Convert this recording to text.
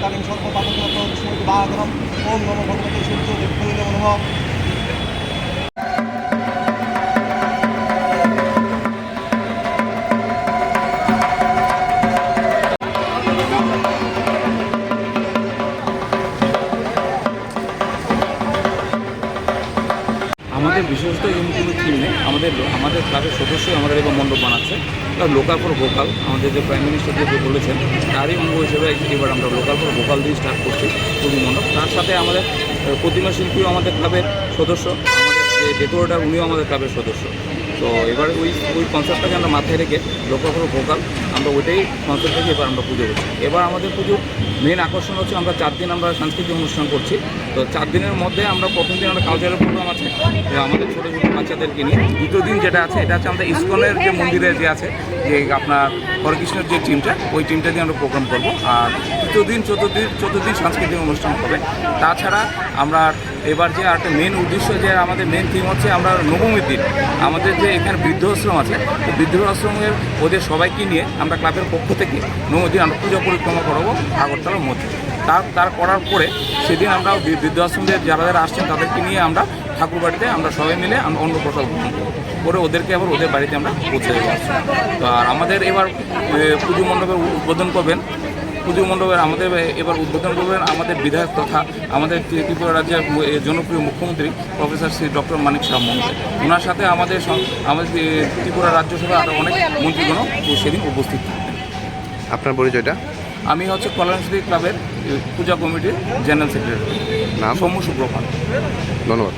তৎকালীন সর্বপাত বাগরম ওম নম ভগবতী সূর্য আমাদের বিশেষত এরকম কোনো থিম আমাদের আমাদের ক্লাবের সদস্যই আমাদের এবার মণ্ডপ বানাচ্ছে। লোকাল ফর ভোকাল আমাদের যে প্রাইম মিনিস্টার যে বলেছেন, তারই অঙ্গ হিসেবে এবার আমরা লোকাল ফর ভোকাল দিয়ে স্টার্ট করছি পুজো মণ্ডপ। তার সাথে আমাদের প্রতিমা শিল্পীও আমাদের ক্লাবের সদস্য, আমাদের যে ডেকোরেটার উনিও আমাদের ক্লাবের সদস্য। তো এবার ওই ওই কনসেপ্টটাকে আমরা মাথায় রেখে লোকাল ফর ভোকাল আমরা ওইটাই কনসেপ্ট রেখে এবার আমরা পুজো করছি। এবার আমাদের পুজোর মেন আকর্ষণ হচ্ছে আমরা চার দিন আমরা সাংস্কৃতিক অনুষ্ঠান করছি। তো চার দিনের মধ্যে আমরা প্রথম দিন আমরা কালচারাল প্রোগ্রাম আছে আমাদের ছোটো ছোটো বাচ্চাদেরকে নিয়ে। দ্বিতীয় দিন যেটা আছে, এটা হচ্ছে আমাদের ইস্কনের যে মন্দিরে যে আছে, যে আপনার হরকৃষ্ণের যে টিমটা ওই টিমটা দিয়ে আমরা প্রোগ্রাম করব। আর তৃতীয় দিন চতুর্দিন চতুর্দিন সাংস্কৃতিক অনুষ্ঠান হবে। তাছাড়া আমরা এবার যে একটা মেন উদ্দেশ্য যে আমাদের মেন থিম হচ্ছে আমরা নবমীর দিন। আমাদের যে এখানে বৃদ্ধাশ্রম আছে, তো বৃদ্ধাশ্রমের ওদের সবাইকে নিয়ে আমরা ক্লাবের পক্ষ থেকে নৌদিন দিন আমরা পুজো পরিক্রমা করাবো আগরতলার মধ্যে। তার তার করার পরে সেদিন আমরা বৃদ্ধাশ্রমদের যারা যারা আসছেন তাদেরকে নিয়ে আমরা ঠাকুর বাড়িতে আমরা সবাই মিলে আমরা অন্য প্রসাদ গ্রহণ করব। করে ওদেরকে আবার ওদের বাড়িতে আমরা পৌঁছে দেবো। তো আর আমাদের এবার পুজো মণ্ডপের উদ্বোধন করবেন পুজো মণ্ডপের আমাদের এবার উদ্বোধন করবেন আমাদের বিধায়ক তথা আমাদের ত্রিপুরা রাজ্যের জনপ্রিয় মুখ্যমন্ত্রী প্রফেসর শ্রী ডক্টর মানিক শাহ মহোদয় ওনার সাথে আমাদের আমাদের ত্রিপুরা রাজ্যসভার আরও অনেক মন্ত্রীগণও সেদিন উপস্থিত থাকবেন। আপনার পরিচয়টা? আমি হচ্ছে কল্যাণশ্রী ক্লাবের পূজা কমিটির জেনারেল সেক্রেটারি। নাম? সৌম্য সুপ্রভাত ধন্যবাদ।